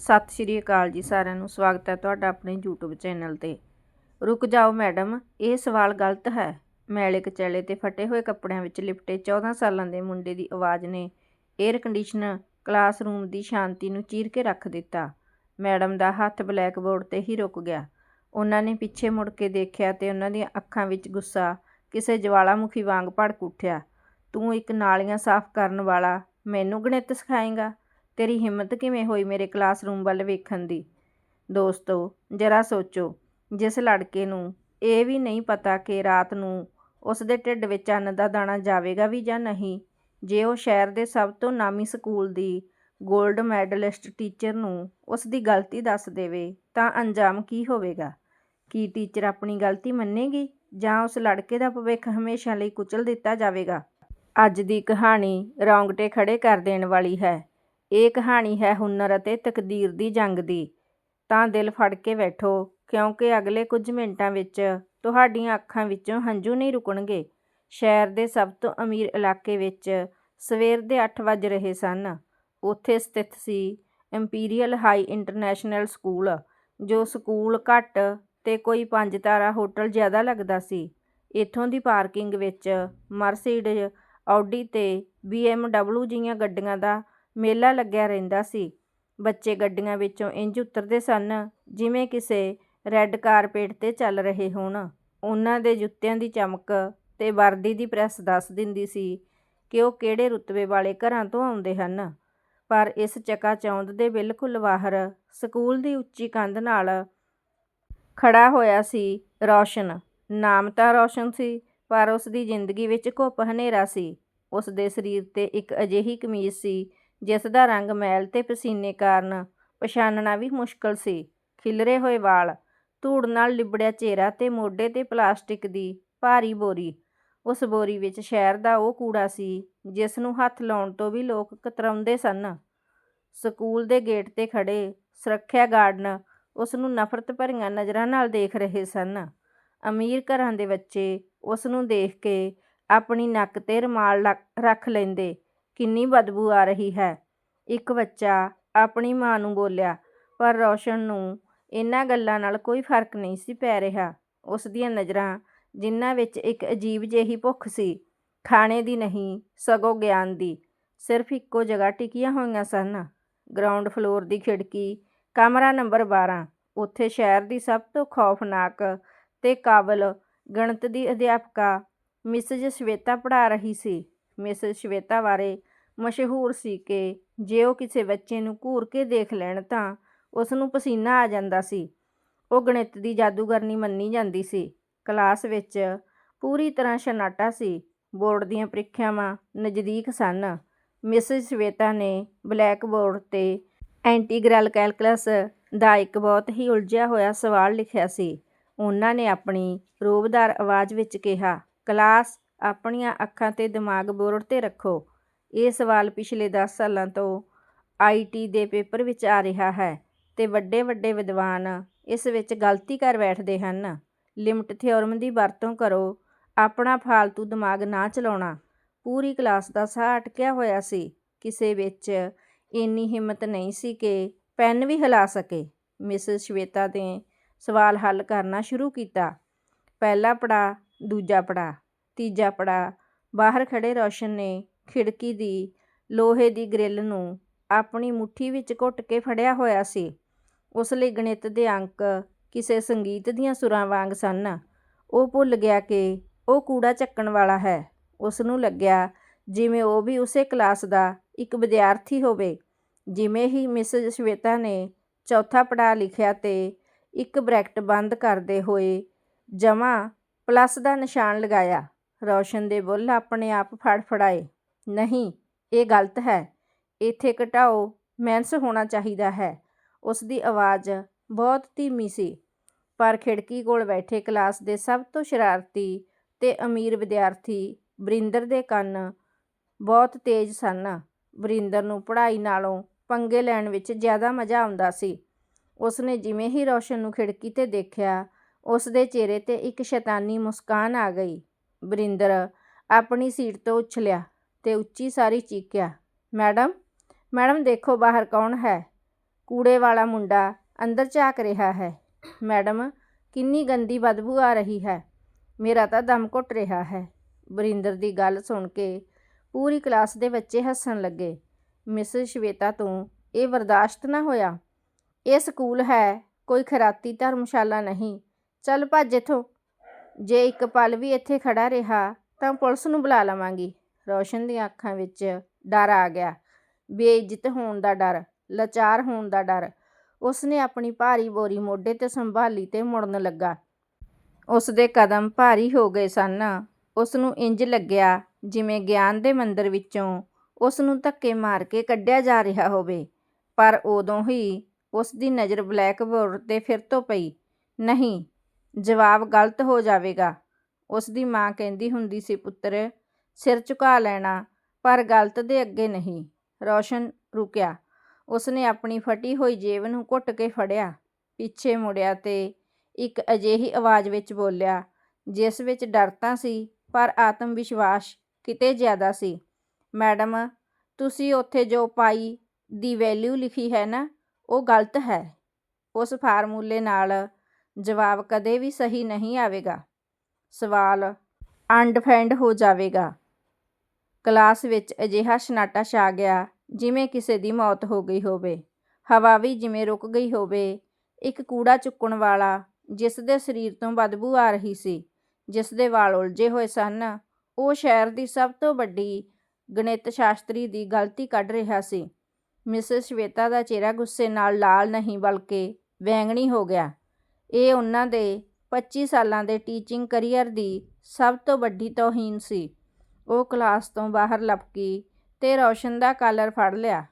ਸਤਿ ਸ਼੍ਰੀ ਅਕਾਲ ਜੀ ਸਾਰਿਆਂ ਨੂੰ, ਸਵਾਗਤ ਹੈ ਤੁਹਾਡਾ ਆਪਣੇ YouTube ਚੈਨਲ ਤੇ। ਰੁਕ ਜਾਓ ਮੈਡਮ, ਇਹ ਸਵਾਲ ਗਲਤ ਹੈ। ਮੈਲੇ ਕਚੈਲੇ ਤੇ ਫਟੇ ਹੋਏ ਕੱਪੜਿਆਂ ਵਿੱਚ ਲਿਪਟੇ 14 ਸਾਲਾਂ ਦੇ ਮੁੰਡੇ ਦੀ ਆਵਾਜ਼ ਨੇ 에ਅਰ ਕੰਡੀਸ਼ਨਰ ਕਲਾਸਰੂਮ ਦੀ ਸ਼ਾਂਤੀ ਨੂੰ ਚੀਰ ਕੇ ਰੱਖ ਦਿੱਤਾ। ਮੈਡਮ ਦਾ ਹੱਥ ਬਲੈਕਬੋਰਡ ਤੇ ਹੀ ਰੁਕ ਗਿਆ। ਉਹਨਾਂ ਨੇ ਪਿੱਛੇ ਮੁੜ ਕੇ ਦੇਖਿਆ ਤੇ ਉਹਨਾਂ ਦੀਆਂ ਅੱਖਾਂ ਵਿੱਚ ਗੁੱਸਾ, ਕਿਸੇ ਜਵਾਲਾਮੁਖੀ ਵਾਂਗ ਭੜਕ ਉੱਠਿਆ। ਤੂੰ ਇੱਕ ਨਾਲੀਆਂ ਸਾਫ਼ ਕਰਨ ਵਾਲਾ, ਮੈਨੂੰ ਗਣਿਤ ਸਿਖਾਏਂਗਾ? ਤੇਰੀ ਹਿੰਮਤ ਕਿਵੇਂ ਹੋਈ ਮੇਰੇ ਕਲਾਸਰੂਮ ਵੱਲ ਵੇਖਣ ਦੀ? ਦੋਸਤੋ, ਜਰਾ ਸੋਚੋ, ਜਿਸ ਲੜਕੇ ਨੂੰ ਇਹ ਵੀ ਨਹੀਂ ਪਤਾ ਕਿ ਰਾਤ ਨੂੰ ਉਸ ਦੇ ਢਿੱਡ ਵਿੱਚ ਅੰਨ ਦਾ ਦਾਣਾ ਜਾਵੇਗਾ ਵੀ ਜਾਂ ਨਹੀਂ, ਜੇ ਉਹ ਸ਼ਹਿਰ ਦੇ ਸਭ ਤੋਂ ਨਾਮੀ ਸਕੂਲ ਦੀ 골ਡ ਮੈਡਲਿਸਟ ਟੀਚਰ ਨੂੰ ਉਸ ਦੀ ਗਲਤੀ ਦੱਸ ਦੇਵੇ, ਤਾਂ ਅੰਜਾਮ ਕੀ ਹੋਵੇਗਾ? ਕੀ ਟੀਚਰ ਆਪਣੀ ਗਲਤੀ ਮੰਨੇਗੀ, ਜਾਂ ਉਸ ਲੜਕੇ ਦਾ ਭਵਿੱਖ ਹਮੇਸ਼ਾ ਲਈ ਕੁਚਲ ਦਿੱਤਾ ਜਾਵੇਗਾ? ਅੱਜ ਦੀ ਕਹਾਣੀ ਰੌਂਗਟੇ ਖੜੇ ਕਰ ਦੇਣ ਵਾਲੀ ਹੈ। ਇਹ ਕਹਾਣੀ ਹੈ ਹੁਨਰ ਅਤੇ ਤਕਦੀਰ ਦੀ ਜੰਗ ਦੀ। ਤਾਂ ਦਿਲ ਫੜ ਕੇ ਬੈਠੋ, ਕਿਉਂਕਿ ਅਗਲੇ ਕੁਝ ਮਿੰਟਾਂ ਵਿੱਚ ਤੁਹਾਡੀਆਂ ਅੱਖਾਂ ਵਿੱਚੋਂ ਹੰਝੂ ਨਹੀਂ ਰੁਕਣਗੇ। ਸ਼ਹਿਰ ਦੇ ਸਭ ਤੋਂ ਅਮੀਰ ਇਲਾਕੇ ਵਿੱਚ ਸਵੇਰ ਦੇ 8 ਵਜ ਰਹੇ ਸਨ। ਉੱਥੇ ਸਥਿਤ ਸੀ ਇੰਪੀਰੀਅਲ ਹਾਈ ਇੰਟਰਨੈਸ਼ਨਲ ਸਕੂਲ, ਜੋ ਸਕੂਲ ਘੱਟ ਤੇ ਕੋਈ ਪੰਜ ਤਾਰਾ ਹੋਟਲ ਜ਼ਿਆਦਾ ਲੱਗਦਾ ਸੀ। ਇੱਥੋਂ ਦੀ ਪਾਰਕਿੰਗ ਵਿੱਚ ਮਰਸੀਡੀਜ਼ ਆਡੀ ਤੇ BMW ਜੀਆਂ ਗੱਡੀਆਂ ਦਾ ਮੇਲਾ ਲੱਗਿਆ ਰਹਿੰਦਾ ਸੀ। ਬੱਚੇ ਗੱਡੀਆਂ ਵਿੱਚੋਂ ਇੰਜ ਉਤਰਦੇ ਸਨ ਜਿਵੇਂ ਕਿਸੇ ਰੈੱਡ ਕਾਰਪੇਟ ਤੇ ਚੱਲ ਰਹੇ ਹੋਣ। ਉਹਨਾਂ ਦੇ ਜੁੱਤਿਆਂ ਦੀ ਚਮਕ ਤੇ ਵਰਦੀ ਦੀ ਪ੍ਰੈਸ ਦੱਸ ਦਿੰਦੀ ਸੀ ਕਿ ਉਹ ਕਿਹੜੇ ਰੁਤਬੇ ਵਾਲੇ ਘਰਾਂ ਤੋਂ ਆਉਂਦੇ ਹਨ। ਪਰ ਇਸ ਚਕਾ ਚੌਂਦ ਦੇ ਬਿਲਕੁਲ ਬਾਹਰ ਸਕੂਲ ਦੀ ਉੱਚੀ ਕੰਧ ਨਾਲ ਖੜਾ ਹੋਇਆ ਸੀ ਰੌਸ਼ਨ। ਨਾਮ ਤਾਂ ਰੌਸ਼ਨ ਸੀ, ਪਰ ਉਸ ਦੀ ਜ਼ਿੰਦਗੀ ਵਿੱਚ ਘੁੱਪ ਹਨੇਰਾ ਸੀ। ਉਸ ਦੇ ਸਰੀਰ ਤੇ ਇੱਕ ਅਜਿਹੀ ਕਮੀਜ਼ ਸੀ ਜਿਸ ਦਾ ਰੰਗ ਮੈਲ ਤੇ ਪਸੀਨੇ ਕਾਰਨ ਪਛਾਣਨਾ ਵੀ ਮੁਸ਼ਕਲ ਸੀ। ਖਿਲਰੇ ਹੋਏ ਵਾਲ, ਧੂੜ ਨਾਲ ਲਿਬੜਿਆ ਚਿਹਰਾ ਤੇ ਮੋਢੇ ਤੇ ਪਲਾਸਟਿਕ ਦੀ ਭਾਰੀ ਬੋਰੀ। ਉਸ ਬੋਰੀ ਵਿੱਚ ਸ਼ਹਿਰ ਦਾ ਉਹ ਕੂੜਾ ਸੀ, ਜਿਸ ਨੂੰ ਹੱਥ ਲਾਉਣ ਤੋਂ ਵੀ ਲੋਕ ਕਤਰਾਉਂਦੇ ਸਨ। ਸਕੂਲ ਦੇ ਗੇਟ ਤੇ ਖੜੇ ਸੁਰੱਖਿਆ ਗਾਰਡਨ ਉਸ ਨੂੰ ਨਫ਼ਰਤ ਭਰੀਆਂ ਨਜ਼ਰਾਂ ਨਾਲ ਦੇਖ ਰਹੇ ਸਨ। ਅਮੀਰ ਘਰਾਂ ਦੇ ਬੱਚੇ ਉਸ ਨੂੰ ਦੇਖ ਕੇ ਆਪਣੀ ਨੱਕ ਤੇ ਰੁਮਾਲ ਰੱਖ ਲੈਂਦੇ ਕਿੰਨੀ ਬਦਬੂ ਆ ਰਹੀ ਹੈ। ਇੱਕ ਬੱਚਾ ਆਪਣੀ ਮਾਂ ਨੂੰ ਬੋਲਿਆ, ਪਰ ਰੌਸ਼ਨ ਨੂੰ ਇਹਨਾਂ ਗੱਲਾਂ ਨਾਲ ਕੋਈ ਫ਼ਰਕ ਨਹੀਂ ਸੀ ਪੈ ਰਿਹਾ। ਉਸ ਦੀਆਂ ਨਜ਼ਰਾਂ ਜਿਨ੍ਹਾਂ ਵਿੱਚ ਇੱਕ ਅਜੀਬ ਜਿਹੀ ਭੁੱਖ ਸੀ, ਖਾਣੇ ਦੀ ਨਹੀਂ, ਸਗੋਂ ਗਿਆਨ ਦੀ, ਸਿਰਫ ਇੱਕੋ ਜਗ੍ਹਾ ਟਿਕੀਆਂ ਹੋਈਆਂ ਸਨ। ਗਰਾਊਂਡ ਫਲੋਰ ਦੀ ਖਿੜਕੀ, ਕਮਰਾ ਨੰਬਰ 12 ਉੱਥੇ ਸ਼ਹਿਰ ਦੀ ਸਭ ਤੋਂ ਖੌਫਨਾਕ ਤੇ ਕਾਬਲ ਗਣਿਤ ਦੀ ਅਧਿਆਪਕਾ ਮਿਸਜ ਸ਼ਵੇਤਾ ਪੜ੍ਹਾ ਰਹੀ ਸੀ। ਮਿਸਜ ਸ਼ਵੇਤਾ ਬਾਰੇ ਮਸ਼ਹੂਰ ਸੀ ਕਿ ਜੇ ਉਹ ਕਿਸੇ ਬੱਚੇ ਨੂੰ ਘੂਰ ਕੇ ਦੇਖ ਲੈਣ ਤਾਂ ਉਸ ਨੂੰ ਪਸੀਨਾ ਆ ਜਾਂਦਾ ਸੀ। ਉਹ ਗਣਿਤ ਦੀ ਜਾਦੂਗਰਨੀ ਮੰਨੀ ਜਾਂਦੀ ਸੀ। ਕਲਾਸ ਵਿੱਚ ਪੂਰੀ ਤਰ੍ਹਾਂ ਸ਼ਨਾਟਾ ਸੀ। ਬੋਰਡ ਦੀਆਂ ਪ੍ਰੀਖਿਆਵਾਂ ਨਜ਼ਦੀਕ ਸਨ। ਮਿਸਜ ਸ਼ਵੇਤਾ ਨੇ ਬਲੈਕ ਬੋਰਡ ਤੇ ਐਂਟੀਗਰਲ ਕੈਲਕੂਲਸ ਦਾ ਇੱਕ ਬਹੁਤ ਹੀ ਉਲਝਿਆ ਹੋਇਆ ਸਵਾਲ ਲਿਖਿਆ ਸੀ। ਉਹਨਾਂ ਨੇ ਆਪਣੀ ਰੋਬਦਾਰ ਆਵਾਜ਼ ਵਿੱਚ ਕਿਹਾ, ਕਲਾਸ, ਆਪਣੀਆਂ ਅੱਖਾਂ ਤੇ ਦਿਮਾਗ ਬੋਰਡ ਤੇ ਰੱਖੋ। ਇਹ ਸਵਾਲ ਪਿਛਲੇ 10 ਸਾਲਾਂ ਤੋਂ ਆਈਟੀ ਦੇ ਪੇਪਰ ਵਿੱਚ ਆ ਰਿਹਾ ਹੈ ਤੇ ਵੱਡੇ ਵੱਡੇ ਵਿਦਵਾਨ ਇਸ ਵਿੱਚ ਗਲਤੀ ਕਰ ਬੈਠਦੇ ਹਨ। ਲਿਮਟ ਥਿਓਰਮ ਦੀ ਵਰਤੋਂ ਕਰੋ, ਆਪਣਾ ਫਾਲਤੂ ਦਿਮਾਗ ਨਾ ਚਲਾਉਣਾ। ਪੂਰੀ ਕਲਾਸ ਦਾ ਸਾਹ ਅਟਕਿਆ ਹੋਇਆ ਸੀ। ਕਿਸੇ ਵਿੱਚ ਇੰਨੀ ਹਿੰਮਤ ਨਹੀਂ ਸੀ ਕਿ ਪੈਨ ਵੀ ਹਿਲਾ ਸਕੇ। ਮਿਸ ਸ਼ਵੇਤਾ ਨੇ ਸਵਾਲ ਹੱਲ ਕਰਨਾ ਸ਼ੁਰੂ ਕੀਤਾ। ਪਹਿਲਾ ਪੜਾ ਦੂਜਾ ਪੜਾ ਤੀਜਾ ਪੜਾ ਬਾਹਰ ਖੜੇ ਰੌਸ਼ਨ ਨੇ ਖਿੜਕੀ ਦੀ ਲੋਹੇ ਦੀ ਗ੍ਰਿਲ ਨੂੰ ਆਪਣੀ ਮੁੱਠੀ ਵਿੱਚ ਘੁੱਟ ਕੇ ਫੜਿਆ ਹੋਇਆ ਸੀ। ਉਸ ਲਈ ਗਣਿਤ ਦੇ ਅੰਕ ਕਿਸੇ ਸੰਗੀਤ ਦੀਆਂ ਸੁਰਾਂ ਵਾਂਗ ਸਨ। ਉਹ ਭੁੱਲ ਗਿਆ ਕਿ ਉਹ ਕੂੜਾ ਚੱਕਣ ਵਾਲਾ ਹੈ। ਉਸਨੂੰ ਲੱਗਿਆ ਜਿਵੇਂ ਉਹ ਵੀ ਉਸੇ ਕਲਾਸ ਦਾ ਇੱਕ ਵਿਦਿਆਰਥੀ ਹੋਵੇ। ਜਿਵੇਂ ਹੀ ਮਿਸ ਸ਼ਵੇਤਾ ਨੇ ਚੌਥਾ ਪੜਾਅ ਲਿਖਿਆ ਤੇ ਇੱਕ ਬ੍ਰੈਕਟ ਬੰਦ ਕਰਦੇ ਹੋਏ ਜਮ੍ਹਾਂ ਪਲੱਸ ਦਾ ਨਿਸ਼ਾਨ ਲਗਾਇਆ, ਰੌਸ਼ਨ ਦੇ ਬੁੱਲ ਆਪਣੇ ਆਪ ਫੜਫੜਾਏ ਨਹੀਂ, ਇਹ ਗਲਤ ਹੈ। ਇੱਥੇ ਘਟਾਓ, ਮੈਂਸ ਹੋਣਾ ਚਾਹੀਦਾ ਹੈ। ਉਸ ਦੀ ਆਵਾਜ਼ ਬਹੁਤ ਧੀਮੀ ਸੀ, ਪਰ ਖਿੜਕੀ ਕੋਲ ਬੈਠੇ ਕਲਾਸ ਦੇ ਸਭ ਤੋਂ ਸ਼ਰਾਰਤੀ ਤੇ ਅਮੀਰ ਵਿਦਿਆਰਥੀ ਵਰਿੰਦਰ ਦੇ ਕੰਨ ਬਹੁਤ ਤੇਜ਼ ਸਨ। ਵਰਿੰਦਰ ਨੂੰ ਪੜ੍ਹਾਈ ਨਾਲੋਂ ਪੰਗੇ ਲੈਣ ਵਿੱਚ ਜ਼ਿਆਦਾ ਮਜ਼ਾ ਆਉਂਦਾ ਸੀ। ਉਸ ਨੇ ਜਿਵੇਂ ਹੀ ਰੌਸ਼ਨ ਨੂੰ ਖਿੜਕੀ ਤੇ ਦੇਖਿਆ ਉਸ ਦੇ ਚਿਹਰੇ ਤੇ ਇੱਕ ਸ਼ੈਤਾਨੀ ਮੁਸਕਾਨ ਆ ਗਈ। ਵਰਿੰਦਰ ਆਪਣੀ ਸੀਟ ਤੋਂ ਉਛਲਿਆ। ਤੇ ਉੱਚੀ ਸਾਰੀ ਚੀਕਿਆ, ਮੈਡਮ ਮੈਡਮ ਦੇਖੋ ਬਾਹਰ ਕੌਣ ਹੈ? ਕੂੜੇ ਵਾਲਾ ਮੁੰਡਾ ਅੰਦਰ ਝਾਕ ਰਿਹਾ ਹੈ। ਮੈਡਮ, ਕਿੰਨੀ ਗੰਦੀ ਬਦਬੂ ਆ ਰਹੀ ਹੈ। ਮੇਰਾ ਤਾਂ ਦਮ ਘੁੱਟ ਰਿਹਾ ਹੈ। ਵਰਿੰਦਰ ਦੀ ਗੱਲ ਸੁਣ ਕੇ ਪੂਰੀ ਕਲਾਸ ਦੇ ਬੱਚੇ ਹੱਸਣ ਲੱਗੇ। ਮਿਸਿਸ ਸ਼ਵੇਤਾ ਤੋਂ ਇਹ ਬਰਦਾਸ਼ਤ ਨਾ ਹੋਇਆ। ਇਹ ਸਕੂਲ ਹੈ, ਕੋਈ ਖੈਰਾਤੀ ਧਰਮਸ਼ਾਲਾ ਨਹੀਂ। ਚੱਲ ਭੱਜ ਇੱਥੋਂ। ਜੇ ਇੱਕ ਪਲ ਵੀ ਇੱਥੇ ਖੜ੍ਹਾ ਰਿਹਾ ਤਾਂ ਪੁਲਿਸ ਨੂੰ ਬੁਲਾ ਲਵਾਂਗੀ। ਰੌਸ਼ਨ ਦੀਆਂ ਅੱਖਾਂ ਵਿੱਚ ਡਰ ਆ ਗਿਆ। ਬੇਇੱਜ਼ਤ ਹੋਣ ਦਾ ਡਰ, ਲਾਚਾਰ ਹੋਣ ਦਾ ਡਰ। ਉਸਨੇ ਆਪਣੀ ਭਾਰੀ ਬੋਰੀ ਮੋਢੇ ਤੇ ਸੰਭਾਲੀ ਤੇ ਮੁੜਨ ਲੱਗਾ। ਉਸ ਦੇ ਕਦਮ ਭਾਰੀ ਹੋ ਗਏ ਸਨ। ਉਸ ਨੂੰ ਇੰਜ ਲੱਗਿਆ ਜਿਵੇਂ ਗਿਆਨ ਦੇ ਮੰਦਰ ਵਿੱਚੋਂ ਉਸ ਨੂੰ ਧੱਕੇ ਮਾਰ ਕੇ ਕੱਢਿਆ ਜਾ ਰਿਹਾ ਹੋਵੇ। ਪਰ ਉਦੋਂ ਹੀ ਉਸ ਦੀ ਨਜ਼ਰ ਬਲੈਕ ਬੋਰਡ ਤੇ ਫਿਰ ਤੋਂ ਪਈ। ਨਹੀਂ, ਜਵਾਬ ਗਲਤ ਹੋ ਜਾਵੇਗਾ। ਉਸ ਦੀ ਮਾਂ ਕਹਿੰਦੀ ਹੁੰਦੀ ਸੀ, ਪੁੱਤਰ ਸਿਰ ਝੁਕਾ ਲੈਣਾ, ਪਰ ਗਲਤ ਦੇ ਅੱਗੇ ਨਹੀਂ। ਰੌਸ਼ਨ ਰੁਕਿਆ। ਉਸਨੇ ਆਪਣੀ ਫਟੀ ਹੋਈ ਜੇਬ ਨੂੰ ਘੁੱਟ ਕੇ ਫੜਿਆ। ਪਿੱਛੇ ਮੁੜਿਆ ਤੇ ਇੱਕ ਅਜਿਹੀ ਆਵਾਜ਼ ਵਿੱਚ ਬੋਲਿਆ, ਜਿਸ ਵਿੱਚ ਡਰ ਤਾਂ ਸੀ, ਪਰ ਆਤਮ ਵਿਸ਼ਵਾਸ ਕਿਤੇ ਜ਼ਿਆਦਾ ਸੀ। ਮੈਡਮ, ਤੁਸੀਂ ਉੱਥੇ ਜੋ ਪਾਈ ਦੀ ਵੈਲਿਊ ਲਿਖੀ ਹੈ ਨਾ, ਉਹ ਗਲਤ ਹੈ। ਉਸ ਫਾਰਮੂਲੇ ਨਾਲ ਜਵਾਬ ਕਦੇ ਵੀ ਸਹੀ ਨਹੀਂ ਆਵੇਗਾ। ਸਵਾਲ ਅਨਡਿਫਾਈਂਡ ਹੋ ਜਾਵੇਗਾ। ਕਲਾਸ ਵਿੱਚ ਅਜਿਹਾ ਸਨਾਟਾ ਛਾ ਗਿਆ ਜਿਵੇਂ ਕਿਸੇ ਦੀ ਮੌਤ ਹੋ ਗਈ ਹੋਵੇ। ਹਵਾ ਵੀ ਜਿਵੇਂ ਰੁਕ ਗਈ ਹੋਵੇ। ਇੱਕ ਕੂੜਾ ਚੁੱਕਣ ਵਾਲਾ, ਜਿਸ ਦੇ ਸਰੀਰ ਤੋਂ ਬਦਬੂ ਆ ਰਹੀ ਸੀ, ਜਿਸ ਦੇ ਵਾਲ ਉਲਝੇ ਹੋਏ ਸਨ, ਉਹ ਸ਼ਹਿਰ ਦੀ ਸਭ ਤੋਂ ਵੱਡੀ ਗਣਿਤ ਸ਼ਾਸਤਰੀ ਦੀ ਗਲਤੀ ਕੱਢ ਰਿਹਾ ਸੀ। ਮਿਸਿਸ ਸ਼ਵੇਤਾ ਦਾ ਚਿਹਰਾ ਗੁੱਸੇ ਨਾਲ ਲਾਲ ਨਹੀਂ ਬਲਕਿ ਵੈਂਗਣੀ ਹੋ ਗਿਆ। ਇਹ ਉਹਨਾਂ ਦੇ 25 ਸਾਲਾਂ ਦੇ ਟੀਚਿੰਗ ਕਰੀਅਰ ਦੀ ਸਭ ਤੋਂ ਵੱਡੀ ਤੋਹੀਨ ਸੀ। ਉਹ ਕਲਾਸ ਤੋਂ ਬਾਹਰ ਲਪਕੀ ਤੇ ਰੌਸ਼ਨ ਦਾ ਕਾਲਰ ਫੜ ਲਿਆ।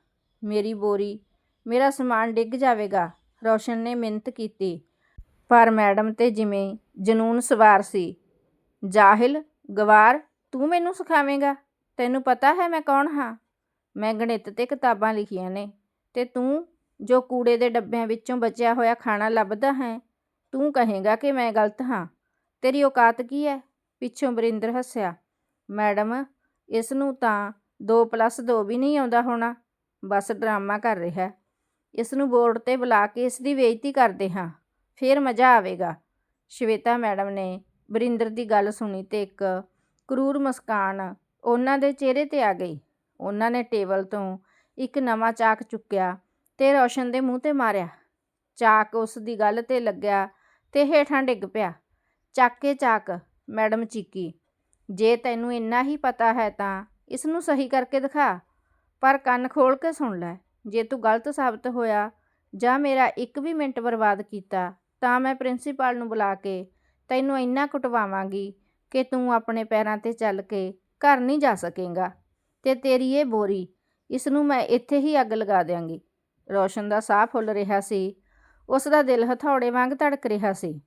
ਮੇਰੀ ਬੋਰੀ, ਮੇਰਾ ਸਮਾਨ ਡਿੱਗ ਜਾਵੇਗਾ, ਰੌਸ਼ਨ ਨੇ ਮਿੰਤ ਕੀਤੀ। ਪਰ ਮੈਡਮ ਤੇ ਜਿਵੇਂ ਜਨੂਨ ਸਵਾਰ ਸੀ। ਜਾਹਿਲ, ਗਵਾਰ, ਤੂੰ ਮੈਨੂੰ ਸਿਖਾਵੇਂਗਾ? ਤੈਨੂੰ ਪਤਾ ਹੈ ਮੈਂ ਕੌਣ ਹਾਂ? ਮੈਂ ਗਣਿਤ ਤੇ ਕਿਤਾਬਾਂ ਲਿਖੀਆਂ ਨੇ ਤੇ ਤੂੰ ਜੋ ਕੂੜੇ ਦੇ ਡੱਬਿਆਂ ਵਿੱਚੋਂ ਬਚਿਆ ਹੋਇਆ ਖਾਣਾ ਲੱਭਦਾ ਹੈ, ਤੂੰ ਕਹੇਗਾ ਕਿ ਮੈਂ ਗਲਤ ਹਾਂ। ਤੇਰੀ ਔਕਾਤ ਕੀ ਹੈ? ਪਿੱਛੋਂ ਬਰਿੰਦਰ ਹੱਸਿਆ। ਮੈਡਮ ਇਸ ਨੂੰ ਤਾਂ 2+2 ਵੀ ਨਹੀਂ ਆਉਂਦਾ ਹੋਣਾ। ਬਸ ਡਰਾਮਾ ਕਰ ਰਿਹਾ। ਇਸ ਨੂੰ ਬੋਰਡ ਤੇ ਬੁਲਾ ਕੇ ਇਸ ਦੀ ਬੇਇੱਜ਼ਤੀ ਕਰਦੇ ਹਾਂ। ਫਿਰ ਮਜ਼ਾ ਆਵੇਗਾ। ਸ਼ਵੇਤਾ ਮੈਡਮ ਨੇ ਬਰਿੰਦਰ ਦੀ ਗੱਲ ਸੁਣੀ ਤੇ ਇੱਕ ਕਰੂਰ ਮੁਸਕਾਨ ਉਹਨਾਂ ਦੇ ਚਿਹਰੇ ਤੇ ਆ ਗਈ। ਉਹਨਾਂ ਨੇ ਟੇਬਲ ਤੋਂ ਇੱਕ ਨਵਾਂ ਚਾਕ ਚੁੱਕਿਆ ਤੇ ਰੌਸ਼ਨ ਦੇ ਮੂੰਹ ਤੇ ਮਾਰਿਆ। ਚਾਕ ਉਸ ਦੀ ਗੱਲ ਤੇ ਲੱਗਿਆ ਤੇ ਹੇਠਾਂ ਡਿੱਗ ਪਿਆ। ਚੱਕ ਕੇ ਚਾਕ, ਮੈਡਮ ਚੀਕੀ। ਜੇ ਤੈਨੂੰ ਇੰਨਾ ਹੀ ਪਤਾ ਹੈ ਤਾਂ ਇਸ ਨੂੰ ਸਹੀ ਕਰਕੇ ਦਿਖਾ। ਪਰ ਕੰਨ ਖੋਲ ਕੇ ਸੁਣ ਲੈ, ਜੇ ਤੂੰ ਗਲਤ ਸਾਬਤ ਹੋਇਆ ਜਾਂ ਮੇਰਾ ਇੱਕ ਵੀ ਮਿੰਟ ਬਰਬਾਦ ਕੀਤਾ, ਤਾਂ ਮੈਂ ਪ੍ਰਿੰਸੀਪਲ ਨੂੰ ਬੁਲਾ ਕੇ ਤੈਨੂੰ ਇੰਨਾ ਕੁਟਵਾਵਾਂਗੀ ਕਿ ਤੂੰ ਆਪਣੇ ਪੈਰਾਂ ਤੇ ਚੱਲ ਕੇ ਘਰ ਨਹੀਂ ਜਾ ਸਕੇਗਾ। ਤੇ ਤੇਰੀ ਇਹ ਬੋਰੀ ਇਸ ਨੂੰ ਮੈਂ ਇੱਥੇ ਹੀ ਅੱਗ ਲਗਾ ਦਿਆਂਗੀ। ਰੋਸ਼ਨ ਦਾ ਸਾਹ ਫੁੱਲ ਰਿਹਾ ਸੀ। ਉਸ ਦਾ ਦਿਲ ਹਥੌੜੇ ਵਾਂਗ ਧੜਕ ਰਿਹਾ ਸੀ।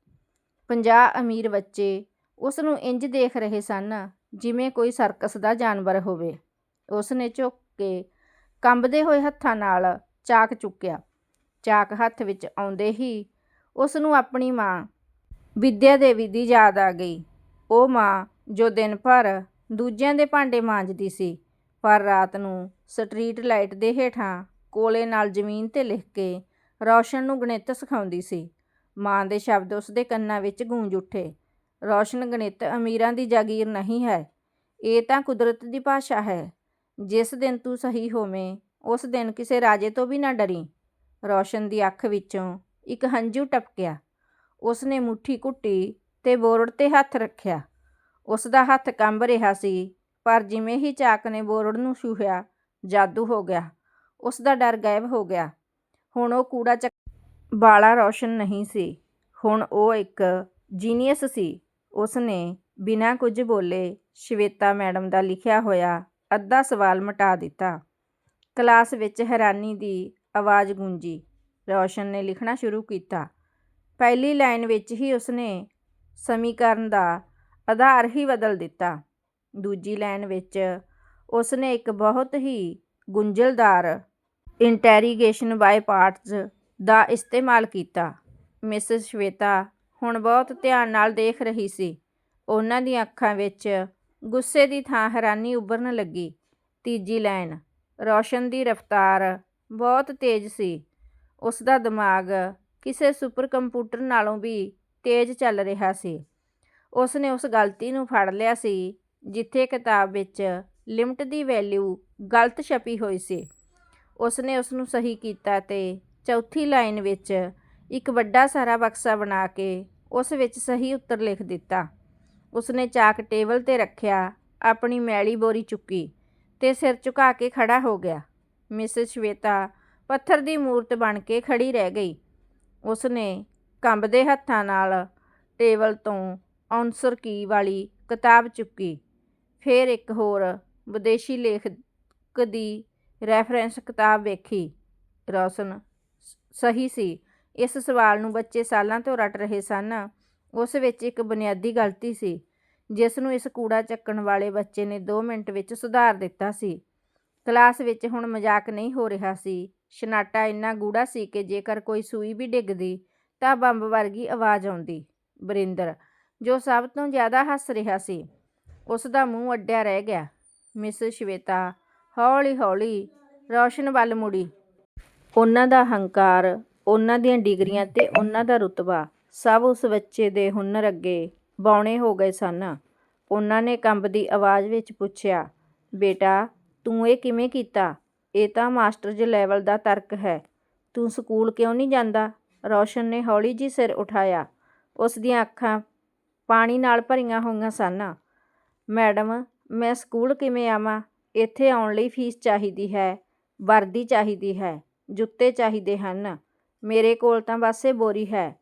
50 ਅਮੀਰ ਬੱਚੇ ਉਸ ਨੂੰ ਇੰਜ ਦੇਖ ਰਹੇ ਸਨ, ਜਿਵੇਂ ਕੋਈ ਸਰਕਸ ਦਾ ਜਾਨਵਰ ਹੋਵੇ। ਉਸ ਨੇ ਝੁੱਕ ਕੇ ਕੰਬਦੇ ਹੋਏ ਹੱਥਾਂ ਨਾਲ ਚਾਕ ਚੁੱਕਿਆ। ਚਾਕ ਹੱਥ ਵਿੱਚ ਆਉਂਦੇ ਹੀ ਉਸ ਨੂੰ ਆਪਣੀ ਮਾਂ ਵਿਦਿਆ ਦੇਵੀ ਦੀ ਯਾਦ ਆ ਗਈ। ਉਹ ਮਾਂ ਜੋ ਦਿਨ ਭਰ ਦੂਜਿਆਂ ਦੇ ਭਾਂਡੇ ਮਾਂਜਦੀ ਸੀ, ਪਰ ਰਾਤ ਨੂੰ ਸਟਰੀਟ ਲਾਈਟ ਦੇ ਹੇਠਾਂ ਕੋਲੇ ਨਾਲ ਜ਼ਮੀਨ ਤੇ ਲਿਖ ਕੇ ਰੌਸ਼ਨ ਨੂੰ ਗਣਿਤ ਸਿਖਾਉਂਦੀ ਸੀ। ਮਾਂ ਦੇ ਸ਼ਬਦ ਉਸ ਦੇ ਕੰਨਾਂ ਵਿੱਚ ਗੂੰਜ ਉੱਠੇ। ਰੌਸ਼ਨ ਗਣਿਤ ਅਮੀਰਾਂ ਦੀ ਜਾਗੀਰ ਨਹੀਂ ਹੈ। ਇਹ ਤਾਂ ਕੁਦਰਤ ਦੀ ਭਾਸ਼ਾ ਹੈ। ਜਿਸ ਦਿਨ ਤੂੰ ਸਹੀ ਹੋਵੇਂ, ਉਸ ਦਿਨ ਕਿਸੇ ਰਾਜੇ ਤੋਂ ਵੀ ਨਾ ਡਰੀ। ਰੌਸ਼ਨ ਦੀ ਅੱਖ ਵਿੱਚੋਂ ਇੱਕ ਹੰਝੂ ਟਪਕਿਆ। ਉਸ ਨੇ ਮੁੱਠੀ ਘੁੱਟੀ ਤੇ ਬੋਰਡ ਤੇ ਹੱਥ ਰੱਖਿਆ। ਉਸ ਦਾ ਹੱਥ ਕੰਬ ਰਿਹਾ ਸੀ, ਪਰ ਜਿਵੇਂ ਹੀ ਚਾਕ ਨੇ ਬੋਰਡ ਨੂੰ ਛੂਹਿਆ, ਜਾਦੂ ਹੋ ਗਿਆ। ਉਸ ਦਾ ਡਰ ਗਾਇਬ ਹੋ ਗਿਆ। ਹੁਣ ਉਹ ਕੂੜਾ ਚੱਕ ਬਾਲਾ ਰੌਸ਼ਨ ਨਹੀਂ ਸੀ। ਹੁਣ ਉਹ ਇੱਕ ਜੀਨੀਅਸ ਸੀ। ਉਸ ਨੇ ਬਿਨਾਂ ਕੁਝ ਬੋਲੇ ਸ਼ਵੇਤਾ ਮੈਡਮ ਦਾ ਲਿਖਿਆ ਹੋਇਆ ਅੱਧਾ ਸਵਾਲ ਮਿਟਾ ਦਿੱਤਾ। ਕਲਾਸ ਵਿੱਚ ਹੈਰਾਨੀ ਦੀ ਆਵਾਜ਼ ਗੂੰਜੀ। ਰੌਸ਼ਨ ਨੇ ਲਿਖਣਾ ਸ਼ੁਰੂ ਕੀਤਾ। ਪਹਿਲੀ ਲਾਈਨ ਵਿੱਚ ਹੀ ਉਸਨੇ ਸਮੀਕਰਨ ਦਾ ਆਧਾਰ ਹੀ ਬਦਲ ਦਿੱਤਾ। ਦੂਜੀ ਲਾਈਨ ਵਿੱਚ ਉਸਨੇ ਇੱਕ ਬਹੁਤ ਹੀ ਗੁੰਝਲਦਾਰ ਇੰਟੈਰੀਗੇਸ਼ਨ ਬਾਈ ਪਾਰਟਸ ਦਾ ਇਸਤੇਮਾਲ ਕੀਤਾ। ਮਿਸ ਸ਼ਵੇਤਾ ਹੁਣ ਬਹੁਤ ਧਿਆਨ ਨਾਲ ਦੇਖ ਰਹੀ ਸੀ। ਉਹਨਾਂ ਦੀਆਂ ਅੱਖਾਂ ਵਿੱਚ ਗੁੱਸੇ ਦੀ ਥਾਂ ਹੈਰਾਨੀ ਉੱਭਰਨ ਲੱਗੀ। ਤੀਜੀ ਲਾਈਨ, ਰੌਸ਼ਨ ਦੀ ਰਫ਼ਤਾਰ ਬਹੁਤ ਤੇਜ਼ ਸੀ। ਉਸ ਦਾ ਦਿਮਾਗ ਕਿਸੇ ਸੁਪਰ ਕੰਪਿਊਟਰ ਨਾਲੋਂ ਵੀ ਤੇਜ਼ ਚੱਲ ਰਿਹਾ ਸੀ। ਉਸ ਨੇ ਉਸ ਗਲਤੀ ਨੂੰ ਫੜ ਲਿਆ ਸੀ, ਜਿੱਥੇ ਕਿਤਾਬ ਵਿੱਚ ਲਿਮਟ ਦੀ ਵੈਲਿਊ ਗਲਤ ਛਪੀ ਹੋਈ ਸੀ। ਉਸ ਨੇ ਉਸ ਨੂੰ ਸਹੀ ਕੀਤਾ ਤੇ ਚੌਥੀ ਲਾਈਨ ਵਿੱਚ ਇੱਕ ਵੱਡਾ ਸਾਰਾ ਬਕਸਾ ਬਣਾ ਕੇ ਉਸ ਵਿੱਚ ਸਹੀ ਉੱਤਰ ਲਿਖ ਦਿੱਤਾ। ਉਸਨੇ ਚਾਕ ਟੇਬਲ ਤੇ ਰੱਖਿਆ, ਆਪਣੀ ਮੈਲੀ ਬੋਰੀ ਚੁੱਕੀ ਤੇ ਸਿਰ ਝੁਕਾ ਕੇ ਖੜਾ ਹੋ ਗਿਆ। ਮਿਸਿਸ ਸ਼ਵੇਤਾ ਪੱਥਰ ਦੀ ਮੂਰਤ ਬਣ ਕੇ ਖੜੀ ਰਹਿ ਗਈ। ਉਸਨੇ ਕੰਬਦੇ ਹੱਥਾਂ ਨਾਲ ਟੇਬਲ ਤੋਂ ਆਨਸਰ ਕੀ ਵਾਲੀ ਕਿਤਾਬ ਚੁੱਕੀ। ਫਿਰ ਇੱਕ ਹੋਰ ਵਿਦੇਸ਼ੀ ਲੇਖਕ ਦੀ ਰੈਫਰੈਂਸ ਕਿਤਾਬ ਵੇਖੀ। ਰੌਸ਼ਨ ਸਹੀ ਸੀ। ਇਸ ਸਵਾਲ ਨੂੰ ਬੱਚੇ ਸਾਲਾਂ ਤੋਂ ਰੱਟ ਰਹੇ ਸਨ। ਉਸ ਵਿੱਚ ਇੱਕ ਬੁਨਿਆਦੀ ਗਲਤੀ ਸੀ, ਜਿਸ ਨੂੰ ਇਸ ਕੂੜਾ ਚੱਕਣ ਵਾਲੇ ਬੱਚੇ ਨੇ 2 ਮਿੰਟ ਵਿੱਚ ਸੁਧਾਰ ਦਿੱਤਾ ਸੀ। ਕਲਾਸ ਵਿੱਚ ਹੁਣ ਮਜ਼ਾਕ ਨਹੀਂ ਹੋ ਰਿਹਾ ਸੀ। ਸ਼ਨਾਟਾ ਇੰਨਾ ਗੂੜਾ ਸੀ ਕਿ ਜੇਕਰ ਕੋਈ ਸੂਈ ਵੀ ਡਿੱਗਦੀ, ਤਾਂ ਬੰਬ ਵਰਗੀ ਆਵਾਜ਼ ਆਉਂਦੀ। ਬਰਿੰਦਰ ਜੋ ਸਭ ਤੋਂ ਜ਼ਿਆਦਾ ਹੱਸ ਰਿਹਾ ਸੀ, ਉਸ ਦਾ ਮੂੰਹ ਅੱਡਿਆ ਰਹਿ ਗਿਆ। ਮਿਸ ਸ਼ਵੇਤਾ ਹੌਲੀ ਹੌਲੀ ਰੌਸ਼ਨ ਵੱਲ ਮੁੜੀ। ਉਹਨਾਂ ਦਾ ਹੰਕਾਰ ਉਹਨਾਂ ਦੀਆਂ ਡਿਗਰੀਆਂ ਤੇ ਉਹਨਾਂ ਦਾ ਰੁਤਬਾ ਸਭ ਉਸ ਬੱਚੇ ਦੇ ਹੁਨਰ ਅੱਗੇ ਬੌਣੇ ਹੋ ਗਏ ਸਨ। ਉਹਨਾਂ ਨੇ ਕੰਬਦੀ ਆਵਾਜ਼ ਵਿੱਚ ਪੁੱਛਿਆ, ਬੇਟਾ, ਤੂੰ ਇਹ ਕਿਵੇਂ ਕੀਤਾ? ਇਹ ਤਾਂ ਮਾਸਟਰਜ਼ ਲੈਵਲ ਦਾ ਤਰਕ ਹੈ। ਤੂੰ ਸਕੂਲ ਕਿਉਂ ਨਹੀਂ ਜਾਂਦਾ? ਰੌਸ਼ਨ ਨੇ ਹੌਲੀ ਜਿਹੀ ਸਿਰ ਉਠਾਇਆ। ਉਸ ਦੀਆਂ ਅੱਖਾਂ ਪਾਣੀ ਨਾਲ ਭਰੀਆਂ ਹੋਈਆਂ ਸਨ। ਮੈਡਮ, ਮੈਂ ਸਕੂਲ ਕਿਵੇਂ ਆਵਾਂ? ਇੱਥੇ ਆਉਣ ਲਈ ਫੀਸ ਚਾਹੀਦੀ ਹੈ, ਵਰਦੀ ਚਾਹੀਦੀ ਹੈ, ਜੁੱਤੇ ਚਾਹੀਦੇ ਹਨ। ਮੇਰੇ ਕੋਲ ਤਾਂ ਬਸ ਇਹ ਬੋਰੀ ਹੈ।